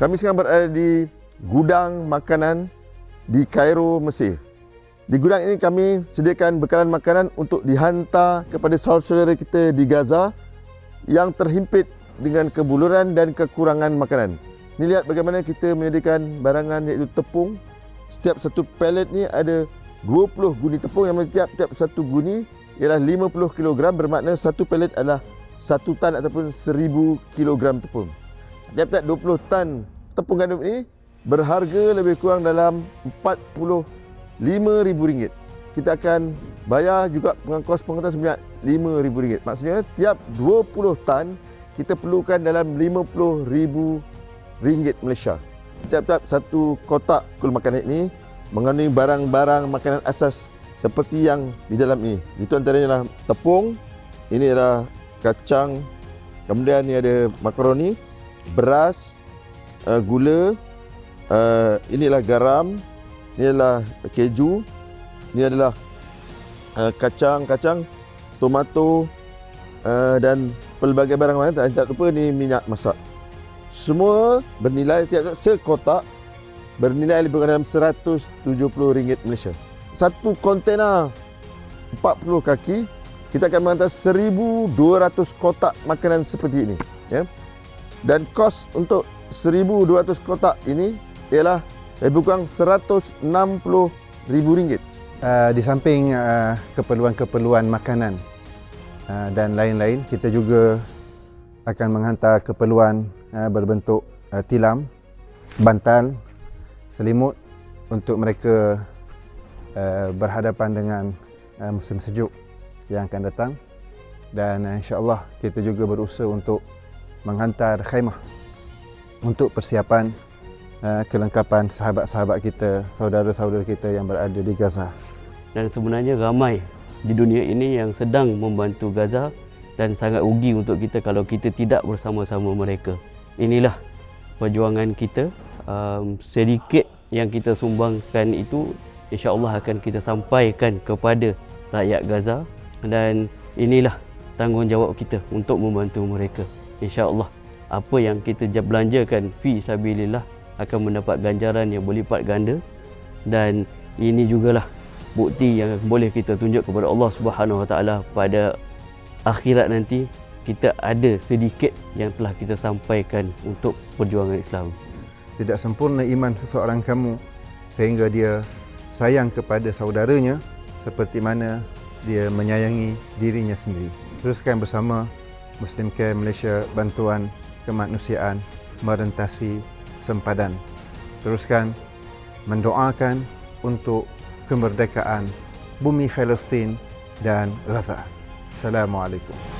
Kami sekarang berada di gudang makanan di Kairo, Mesir. Di gudang ini kami sediakan bekalan makanan untuk dihantar kepada saudara-saudara kita di Gaza yang terhimpit dengan kebuluran dan kekurangan makanan. Ini lihat bagaimana kita menyediakan barangan iaitu tepung. Setiap satu pallet ni ada 20 guni tepung yang tiap-tiap satu guni ialah 50 kg bermakna satu pallet adalah satu tan ataupun 1000 kg tepung. Tiap-tiap 20 tan tepung gandum ini berharga lebih kurang dalam RM45,000. Kita akan bayar juga pengangkos pengangkutan sebanyak RM5,000. Maksudnya tiap 20 tan kita perlukan dalam RM50,000 Malaysia. Tiap-tiap satu kotak kul makanan ini mengandungi barang-barang makanan asas seperti yang di dalam ini. Itu antaranya adalah tepung, ini adalah kacang, kemudian ini ada makaroni, beras, uh, gula, uh, inilah garam, ini adalah keju, ini adalah uh, kacang-kacang, tomato uh, dan pelbagai barang lain. Tak, tak lupa ni minyak masak. Semua bernilai tiap sekotak bernilai lebih kurang dalam RM170 Malaysia. Satu kontena 40 kaki kita akan menghantar 1200 kotak makanan seperti ini ya. Dan kos untuk 1200 kotak ini ialah lebih kurang RM160,000. Uh, di samping uh, keperluan-keperluan makanan uh, dan lain-lain, kita juga akan menghantar keperluan uh, berbentuk uh, tilam, bantal, selimut untuk mereka uh, berhadapan dengan uh, musim sejuk yang akan datang dan uh, insya-Allah kita juga berusaha untuk menghantar khaimah untuk persiapan uh, kelengkapan sahabat-sahabat kita, saudara-saudara kita yang berada di Gaza. Dan sebenarnya ramai di dunia ini yang sedang membantu Gaza dan sangat rugi untuk kita kalau kita tidak bersama-sama mereka. Inilah perjuangan kita. Um, sedikit yang kita sumbangkan itu insya-Allah akan kita sampaikan kepada rakyat Gaza dan inilah tanggungjawab kita untuk membantu mereka. Insya-Allah apa yang kita belanjakan fi sabilillah akan mendapat ganjaran yang berlipat ganda dan ini jugalah bukti yang boleh kita tunjuk kepada Allah Subhanahu Wa Taala pada akhirat nanti kita ada sedikit yang telah kita sampaikan untuk perjuangan Islam. Tidak sempurna iman seseorang kamu sehingga dia sayang kepada saudaranya seperti mana dia menyayangi dirinya sendiri. Teruskan bersama Muslim Care Malaysia bantuan kemanusiaan merentasi sempadan. Teruskan mendoakan untuk kemerdekaan bumi Palestin dan Gaza. Assalamualaikum.